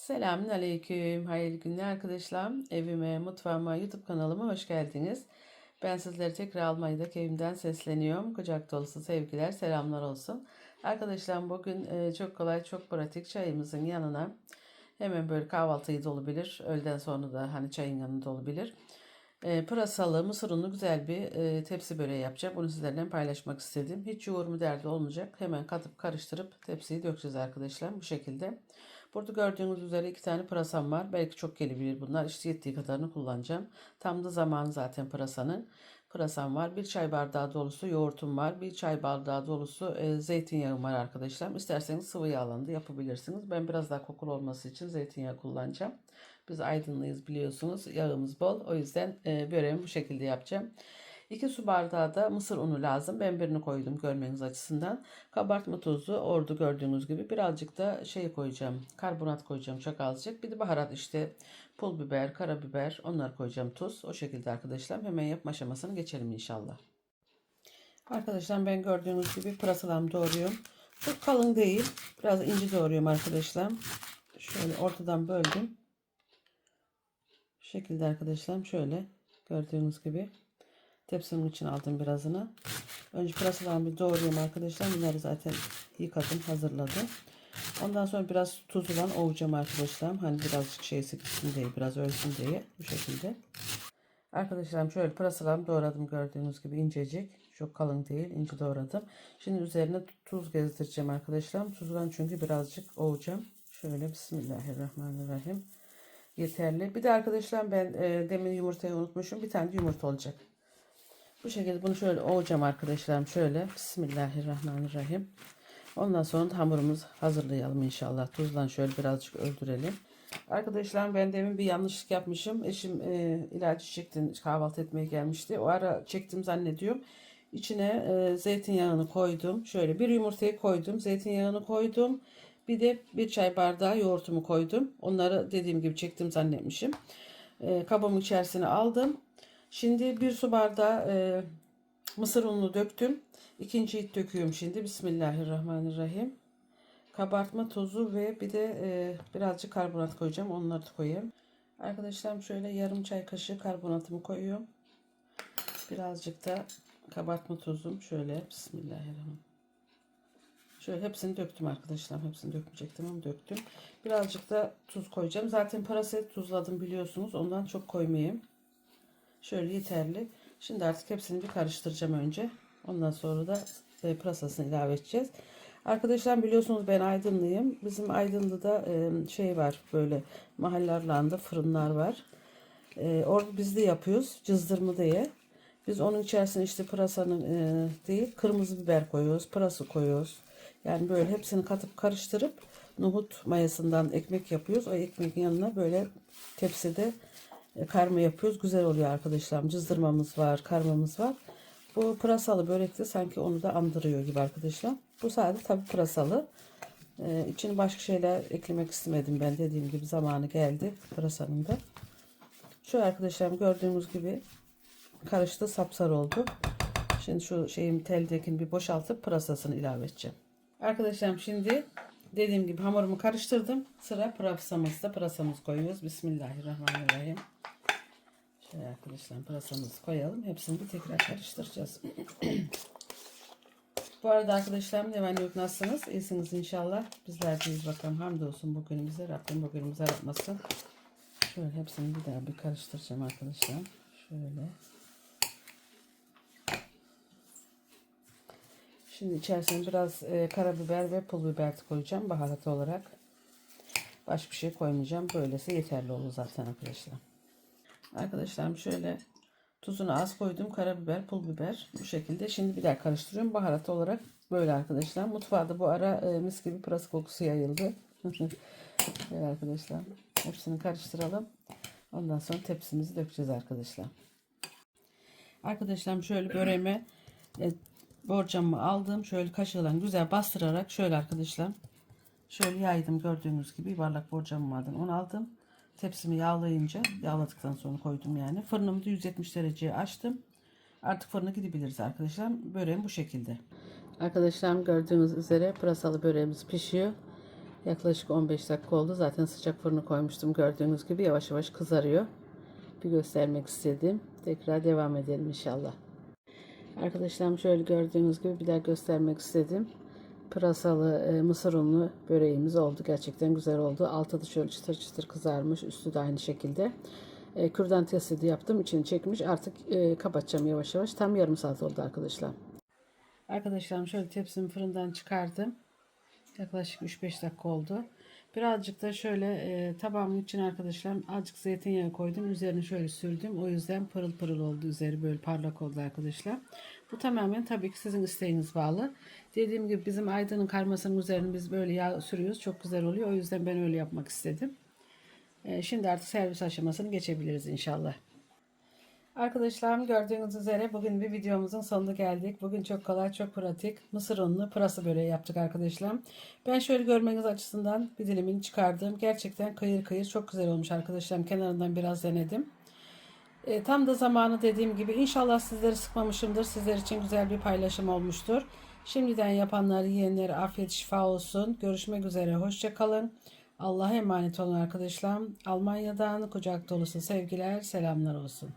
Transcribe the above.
Selamün aleyküm. Hayırlı günler arkadaşlar. Evime, mutfağıma, YouTube kanalıma hoş geldiniz. Ben sizleri tekrar Almanya'daki evimden sesleniyorum. Kucak dolusu sevgiler, selamlar olsun. Arkadaşlar bugün e, çok kolay, çok pratik çayımızın yanına hemen böyle kahvaltıyı da olabilir. Öğleden sonra da hani çayın yanında olabilir. E, pırasalı, mısır unlu güzel bir e, tepsi böreği yapacağım. Bunu sizlerle paylaşmak istedim. Hiç yoğurma derdi olmayacak. Hemen katıp karıştırıp tepsiyi dökeceğiz arkadaşlar bu şekilde. Burada gördüğünüz üzere iki tane pırasam var. Belki çok gelebilir bunlar. İşte yettiği kadarını kullanacağım. Tam da zamanı zaten pırasanın. Pırasam var. Bir çay bardağı dolusu yoğurtum var. Bir çay bardağı dolusu e, zeytinyağım var arkadaşlar. İsterseniz sıvı yağla yapabilirsiniz. Ben biraz daha kokulu olması için zeytinyağı kullanacağım. Biz aydınlıyız biliyorsunuz. Yağımız bol. O yüzden e, böreğimi bu şekilde yapacağım. 2 su bardağı da mısır unu lazım. Ben birini koydum görmeniz açısından. Kabartma tozu orada gördüğünüz gibi. Birazcık da şey koyacağım. Karbonat koyacağım çok azıcık. Bir de baharat işte pul biber, karabiber onları koyacağım tuz. O şekilde arkadaşlar hemen yapma aşamasını geçelim inşallah. Arkadaşlar ben gördüğünüz gibi pırasalarımı doğruyorum. Çok kalın değil. Biraz ince doğruyorum arkadaşlar. Şöyle ortadan böldüm. Bu şekilde arkadaşlar şöyle gördüğünüz gibi. Tepsimin için aldım birazını. Önce pırasalarımı bir doğrayayım arkadaşlar. Bunları zaten yıkadım, hazırladım. Ondan sonra biraz tuzla ovacağım arkadaşlar. Hani birazcık şeysi gitsin diye, biraz ölsün diye bu şekilde. Arkadaşlarım şöyle pırasalarımı doğradım gördüğünüz gibi incecik. Çok kalın değil, ince doğradım. Şimdi üzerine tuz gezdireceğim arkadaşlar. Tuzla çünkü birazcık ovacağım. Şöyle Bismillahirrahmanirrahim. Yeterli. Bir de arkadaşlar ben e, demin yumurtayı unutmuşum. Bir tane yumurta olacak. Bu şekilde bunu şöyle ovacağım arkadaşlarım. Şöyle. Bismillahirrahmanirrahim. Ondan sonra hamurumuzu hazırlayalım inşallah. Tuzla şöyle birazcık öldürelim. Arkadaşlar ben demin bir yanlışlık yapmışım. Eşim e, ilacı çekti kahvaltı etmeye gelmişti. O ara çektim zannediyorum. İçine e, zeytinyağını koydum. Şöyle bir yumurtayı koydum. Zeytinyağını koydum. Bir de bir çay bardağı yoğurtumu koydum. Onları dediğim gibi çektim zannetmişim. E, kabımın içerisine aldım. Şimdi bir su bardağı e, mısır ununu döktüm. İkinciyi döküyorum şimdi. Bismillahirrahmanirrahim. Kabartma tozu ve bir de e, birazcık karbonat koyacağım. Onları da koyayım. Arkadaşlar şöyle yarım çay kaşığı karbonatımı koyuyorum. Birazcık da kabartma tozum. Şöyle Bismillahirrahmanirrahim. Şöyle hepsini döktüm arkadaşlar. Hepsini dökmeyecektim ama döktüm. Birazcık da tuz koyacağım. Zaten parası tuzladım biliyorsunuz. Ondan çok koymayayım. Şöyle yeterli. Şimdi artık hepsini bir karıştıracağım önce. Ondan sonra da e, pırasasını ilave edeceğiz. Arkadaşlar biliyorsunuz ben Aydınlıyım. Bizim Aydınlı'da e, şey var böyle mahallelerinde fırınlar var. E, orada biz de yapıyoruz cızdırma diye. Biz onun içerisine işte pırasanın e, değil kırmızı biber koyuyoruz, pırası koyuyoruz. Yani böyle hepsini katıp karıştırıp nohut mayasından ekmek yapıyoruz. O ekmeğin yanına böyle tepside karma yapıyoruz. Güzel oluyor arkadaşlar. Cızdırmamız var, karmamız var. Bu pırasalı börek de sanki onu da andırıyor gibi arkadaşlar. Bu sadece tabii pırasalı. Ee, içine başka şeyler eklemek istemedim ben. Dediğim gibi zamanı geldi pırasanın da. Şu arkadaşlarım gördüğünüz gibi karıştı sapsarı oldu. Şimdi şu şeyim teldekini bir boşaltıp pırasasını ilave edeceğim. Arkadaşlarım şimdi dediğim gibi hamurumu karıştırdım. Sıra pırasamızda pırasamız koyuyoruz. Bismillahirrahmanirrahim. Şöyle arkadaşlar pırasamızı koyalım. Hepsini bir tekrar karıştıracağız. Bu arada arkadaşlarım ne yok nasılsınız? İyisiniz inşallah. Bizler deyiz bakalım. Hamdolsun bugünümüze. Rabbim bugünümüze aratmasın. Şöyle hepsini bir daha bir karıştıracağım arkadaşlar. Şöyle. Şimdi içerisine biraz e, karabiber ve pul biber koyacağım baharat olarak. Başka bir şey koymayacağım. Böylesi yeterli olur zaten arkadaşlar. Arkadaşlarım şöyle tuzunu az koydum. Karabiber, pul biber bu şekilde. Şimdi bir daha karıştırıyorum. Baharat olarak böyle arkadaşlar. Mutfağda bu ara e, mis gibi pırasa kokusu yayıldı. böyle arkadaşlar. Hepsini karıştıralım. Ondan sonra tepsimizi dökeceğiz arkadaşlar. Arkadaşlarım şöyle böreğime e, borcamımı aldım. Şöyle kaşığıyla güzel bastırarak şöyle arkadaşlar. Şöyle yaydım gördüğünüz gibi yuvarlak borcamım vardı. Onu aldım. Tepsimi yağlayınca yağladıktan sonra koydum yani. Fırınımı da 170 dereceye açtım. Artık fırına gidebiliriz arkadaşlar. Böreğim bu şekilde. Arkadaşlar gördüğünüz üzere pırasalı böreğimiz pişiyor. Yaklaşık 15 dakika oldu. Zaten sıcak fırını koymuştum. Gördüğünüz gibi yavaş yavaş kızarıyor. Bir göstermek istedim. Tekrar devam edelim inşallah. Arkadaşlarım şöyle gördüğünüz gibi bir daha göstermek istedim. Pırasalı e, mısır unlu böreğimiz oldu. Gerçekten güzel oldu. Altı şöyle çıtır çıtır kızarmış. Üstü de aynı şekilde. E, kürdan testi yaptım. içini çekmiş. Artık e, kapatacağım yavaş yavaş. Tam yarım saat oldu arkadaşlar. Arkadaşlarım şöyle tepsimi fırından çıkardım. Yaklaşık 3-5 dakika oldu. Birazcık da şöyle e, tabağımın için arkadaşlarım azıcık zeytinyağı koydum. Üzerine şöyle sürdüm. O yüzden pırıl pırıl oldu. Üzeri böyle parlak oldu arkadaşlar. Bu tamamen tabii ki sizin isteğiniz bağlı. Dediğim gibi bizim Aydın'ın karmasının üzerine biz böyle yağ sürüyoruz. Çok güzel oluyor. O yüzden ben öyle yapmak istedim. E, şimdi artık servis aşamasını geçebiliriz inşallah. Arkadaşlarım gördüğünüz üzere bugün bir videomuzun sonuna geldik. Bugün çok kolay, çok pratik mısır unlu pırasa böreği yaptık arkadaşlarım. Ben şöyle görmeniz açısından bir dilimini çıkardım. Gerçekten kıyır kıyır çok güzel olmuş arkadaşlarım. Kenarından biraz denedim. E, tam da zamanı dediğim gibi inşallah sizleri sıkmamışımdır. Sizler için güzel bir paylaşım olmuştur. Şimdiden yapanları yiyenlere afiyet şifa olsun. Görüşmek üzere. Hoşçakalın. Allah'a emanet olun arkadaşlarım. Almanya'dan kucak dolusu sevgiler, selamlar olsun.